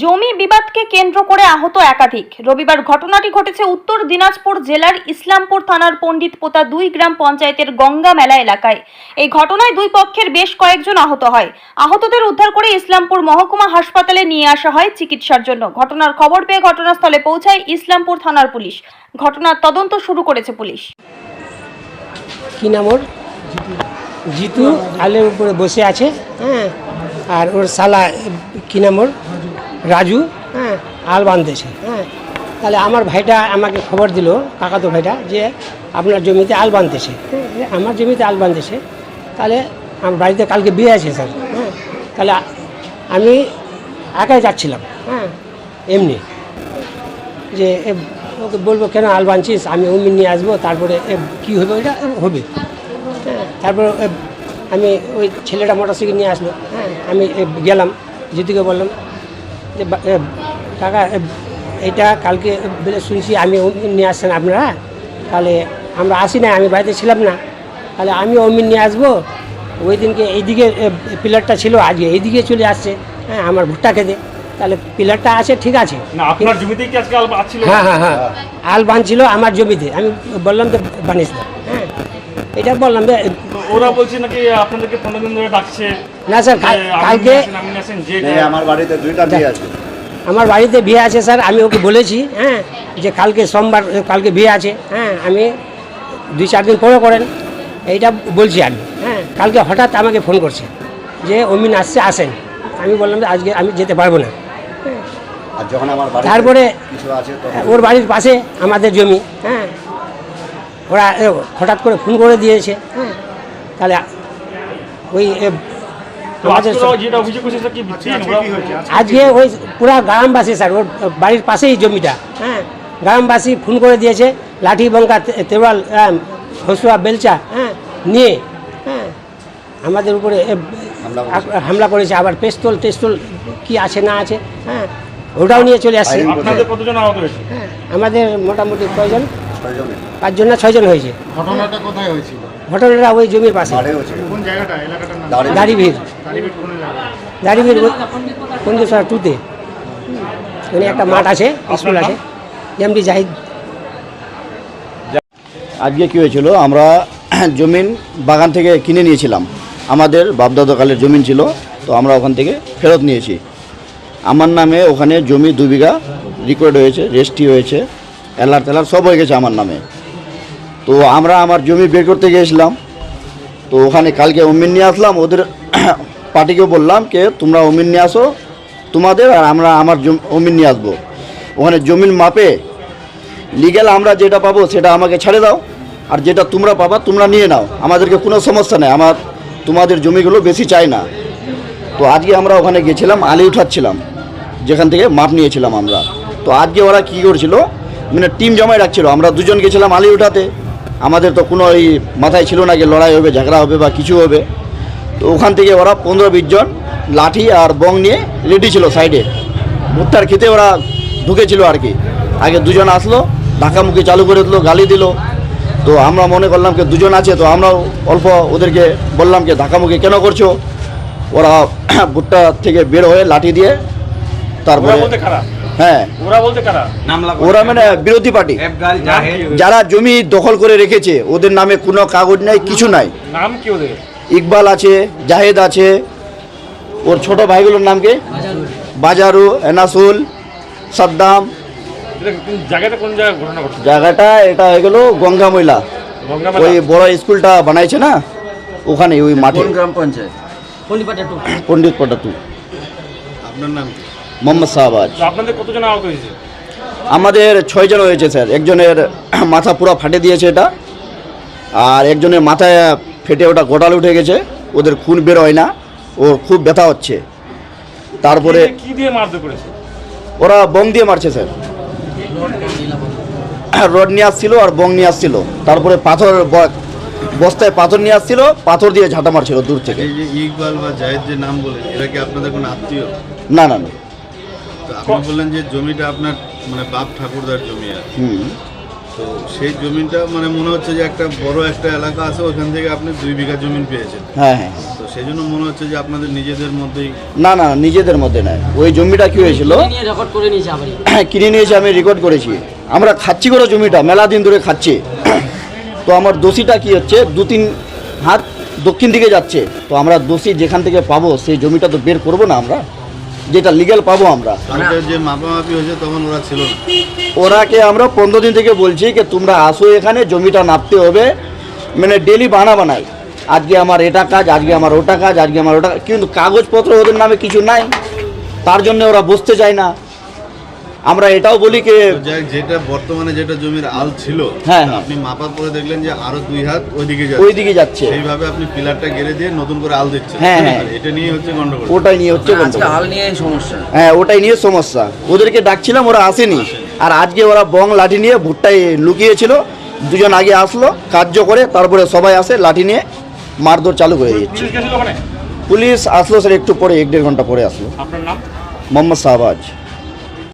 জমি বিবাদকে কেন্দ্র করে আহত একাধিক। রবিবার ঘটনাটি ঘটেছে উত্তর দিনাজপুর জেলার ইসলামপুর থানার পণ্ডিত পোতা দুই গ্রাম পঞ্চায়েতের গঙ্গা মেলা এলাকায়। এই ঘটনায় দুই পক্ষের বেশ কয়েকজন আহত হয়। আহতদের উদ্ধার করে ইসলামপুর মহকুমা হাসপাতালে নিয়ে আসা হয় চিকিৎসার জন্য। ঘটনার খবর পেয়ে ঘটনাস্থলে পৌঁছায় ইসলামপুর থানার পুলিশ। ঘটনার তদন্ত শুরু করেছে পুলিশ। কি নাম ওর? জিতু আলের উপরে বসে আছে। হ্যাঁ। আর ওর সালা কি নাম ওর? রাজু হ্যাঁ। আল বাঁধতেছে হ্যাঁ। তাহলে আমার ভাইটা আমাকে খবর দিল কাকাতো ভাইটা যে আপনার জমিতে আল বাঁধতেছে হ্যাঁ, আমার জমিতে আল বাঁধতেছে তাহলে আমার বাড়িতে কালকে বিয়ে আছে স্যার। হ্যাঁ। তাহলে আমি একাই যাচ্ছিলাম। হ্যাঁ। এমনি। যে এ, ওকে বলব কেন আল বাঁধছিস আমি অমনি নিয়ে আসব তারপরে এ, কি হবে ওইটা? হবে। হ্যাঁ। তারপর আমি ওই ছেলেটা মোটরসাইকেল নিয়ে আসলো। হ্যাঁ। আমি এ, গেলাম জিতুকে বললাম কাকা এটা কালকে বেলে শুনছি আমি নিয়ে আসছেন আপনারা? তাহলে আমরা আসি না আমি বাড়িতে ছিলাম না। তাহলে আমি অমিন নিয়ে আসব। ওই দিনকে এইদিকে পিলারটা ছিল আজকে এইদিকে চলে আসছে হ্যাঁ আমার ভুট্টা খেতে। তাহলে পিলারটা আছে ঠিক আছে। হ্যাঁ হ্যাঁ হ্যাঁ। আল বাঁধছিল আমার জমিতে আমি বললাম তো বানিস না হ্যাঁ। এটা বললাম ওরা বলছে নাকি আপনাদেরকে পনেরো দিন ধরে ডাকছে। না স্যার কালকে আমার বাড়িতে দুইটা বিয়ে আছে। আমার বাড়িতে বিয়ে আছে স্যার আমি ওকে বলেছি হ্যাঁ যে কালকে সোমবার কালকে বিয়ে আছে হ্যাঁ আমি দুই চার দিন পরে করেন এইটা বলছি আমি হ্যাঁ কালকে হঠাৎ আমাকে ফোন করছে যে অমিন আসছে আসেন। আমি বললাম যে আজকে আমি যেতে পারব না আর যখন আমার বাড়িতে তারপরে কিছু আছে তখন ওর বাড়ির পাশে আমাদের জমি হ্যাঁ ওরা হঠাৎ করে ফোন করে দিয়েছে হ্যাঁ। তাহলে ওই আজকে ওরা আজকে ওই পুরা গ্রামবাসী স্যার ওর বাড়ির পাশেই জমিটা হ্যাঁ? গ্রামবাসী ফোন করে দিয়েছে লাঠি বঙ্কা তেওয়াল হসুয়া বেলচা হ্যাঁ? নিয়ে হ্যাঁ? আমাদের উপরে হামলা করেছে। আবার পেস্তল টেস্তল কি আছে না আছে হ্যাঁ? ওটাও নিয়ে চলে আসছে। ফায়ারিং আপনাদের কতজন আহত হয়েছে? হ্যাঁ আমাদের মোটামুটি কয়জন? পাঁচজন না ছয়জন হয়েছে। ঘটনাটা কোথায় হয়েছিল? ঘটনাটা ওই জমির পাশে। দাড়িভিড় দাড়িভিড় পঞ্চেশ্বর টুতে। মানে একটা মাঠ আছে স্কুল আছে। এমডি জাহিদ। আজকে কি হয়েছিল আমরা জমিন বাগান থেকে কিনে নিয়েছিলাম। আমাদের বাপদাদাকালের জমিন ছিল তো আমরা ওখান থেকে ফেরত নিয়েছি। আমার নামে ওখানে জমি দু বিঘা রেকর্ড হয়েছে রেজিস্ট্রি হয়েছে এলার তেলার সব হয়ে গেছে আমার নামে। তো আমরা আমার জমি বের করতে গিয়েছিলাম। তো ওখানে কালকে অমিন নিয়ে আসলাম, ওদের পার্টিকে বললাম কে তোমরা অমিন নিয়ে আসো, তোমাদের আর আমরা আমার অমিন নিয়ে আসব। ওখানে জমিন মাপে লিগ্যাল আমরা যেটা পাবো সেটা আমাকে ছেড়ে দাও, আর যেটা তোমরা পাবা তোমরা নিয়ে নাও। আমাদেরকে কোনো সমস্যা নেই, আমার তোমাদের জমিগুলো বেশি চাই না। তো আজকে আমরা ওখানে গেছিলাম, আলি উঠাচ্ছিলাম, যেখান থেকে মাপ নিয়েছিলাম আমরা। তো আজকে ওরা কী করছিল মানে টিম জমায় রাখছিল, আমরা দুজন গেছিলাম আলি উঠাতে। আমাদের তো কোনো ওই মাথায় ছিল না যে লড়াই হবে, ঝগড়া হবে বা কিছু হবে। তো ওখান থেকে ওরা পনেরো বিশ জন লাঠি আর বং নিয়ে রেডি ছিল সাইডে। ভুট্টার খেতে ওরা ঢুকেছিল আর কি। আগে দুজন আসলো ধাক্কামুখি চালু করে দিল, গালি দিল। তো আমরা মনে করলাম যে দুজন আছে, তো আমরাও অল্প ওদেরকে বললাম যে ধাক্কামুখি কেন করছ? ওরা ভুট্টা থেকে বের হয়ে লাঠি দিয়ে তারপরে হ্যাঁ। ওরা বলতে খারাপ ওরা মানে বিরোধী পার্টি। যারা জমি দখল করে রেখেছে ওদের নামে কোনো কাগজ নাই কিছু নাই। নাম কি ওদের? ইকবাল আছে জাহেদ আছে। ওর ছোট ভাইগুলোর নাম কি? বাজারু। এনাসুল সাদ্দাম। জায়গাটা এটা হয়ে গেল গঙ্গা মহিলা ওই বড় স্কুলটা বানাইছে না? ওখানে ওই মাঠে। গ্রাম পঞ্চায়েত? পণ্ডিত পটাতু আপনার নাম কি? মোহাম্মদ শাহবাজ। আপনাদের কতজন আহত হয়েছে? আমাদের ছয়জন হয়েছে স্যার। একজনের মাথা পুরো ফাটে দিয়েছে এটা আর একজনের মাথায় ফেটে ওটা গোটাল উঠে গেছে। ওদের খুন বের হয় না ওর খুব ব্যথা হচ্ছে। তারপরে কি- কি দিয়ে মারধর করেছে? ওরা বং দিয়ে মারছে স্যার। রড নিয়ে আসছিল আর বং নিয়ে আসছিল। তারপরে পাথর বস্তায় পাথর নিয়ে আসছিল পাথর দিয়ে ঝাঁটা মারছিল দূর থেকে। ইকবাল বা জায়েদ যে নাম বলে এরা কি আপনাদের কোনো আত্মীয়? না না না। আপনি বললেন যে জমিটা আপনার মানে বাপ ঠাকুরদার জমি আর হুম। তো সেই জমিটা মানে মনে হচ্ছে যে একটা বড় একটা এলাকা আছে ওখান থেকে আপনি দুই বিঘা জমি পেয়েছেন। হ্যাঁ হ্যাঁ তো সেই জন্য মনে হচ্ছে যে আপনাদের নিজেদের মধ্যেই না না নিজেদের মধ্যে নয়। ওই জমিটা কি হয়েছিল? রেকর্ড করে নিয়েছে আবার কিনে নিয়েছি আমি রেকর্ড করেছি। আমরা খাচ্ছি করে জমিটা মেলা দিন ধরে খাচ্ছি। তো আমার দোষীটা কি হচ্ছে দু তিন হাত দক্ষিণ দিকে যাচ্ছে। তো আমরা দোষী যেখান থেকে পাবো সেই জমিটা তো বের করব না আমরা? যেটা লিগ্যাল পাবো আমরা। কালকে যে মাপামাপি হয়েছে তখন ওরা ছিল ওরাকে আমরা পনেরো দিন থেকে বলছি যে তোমরা আসো এখানে জমিটা নাপতে হবে। মানে ডেলি বানা বানাই। আজকে আমার এটা কাজ আজকে আমার ওটা কাজ আজকে আমার ওটা কিন্তু কাগজপত্র ওদের নামে কিছু নাই। তার জন্য ওরা বসতে চায় না। আমরা এটাও বলি যে হোক, যেটা বর্তমানে যেটা জমির আল ছিল হ্যাঁ, হ্যাঁ। আপনি মাপার পরে দেখলেন যে আরও দুই হাত ওইদিকে ওই যাচ্ছে যাচ্ছে। সেইভাবে আপনি পিলারটা গেড়ে দিয়ে নতুন করে আল দিচ্ছেন। হ্যাঁ, হ্যাঁ। এটা নিয়ে হচ্ছে গন্ডগোল। ওটাই নিয়ে হচ্ছে গন্ডগোল। আল নিয়ে সমস্যা। হ্যাঁ ওটাই নিয়ে সমস্যা। ওদেরকে ডাকছিলাম ওরা আসেনি। আর আজকে ওরা বং লাঠি নিয়ে ভুট্টায় লুকিয়েছিল। দুজন আগে আসলো কার্য করে তারপরে সবাই আসে লাঠি নিয়ে মারধর চালু করে দিচ্ছে। পুলিশ পুলিশ আসলো স্যার একটু পরে এক দেড় ঘণ্টা পরে আসলো। আপনার নাম? মোহাম্মদ শাহবাজ।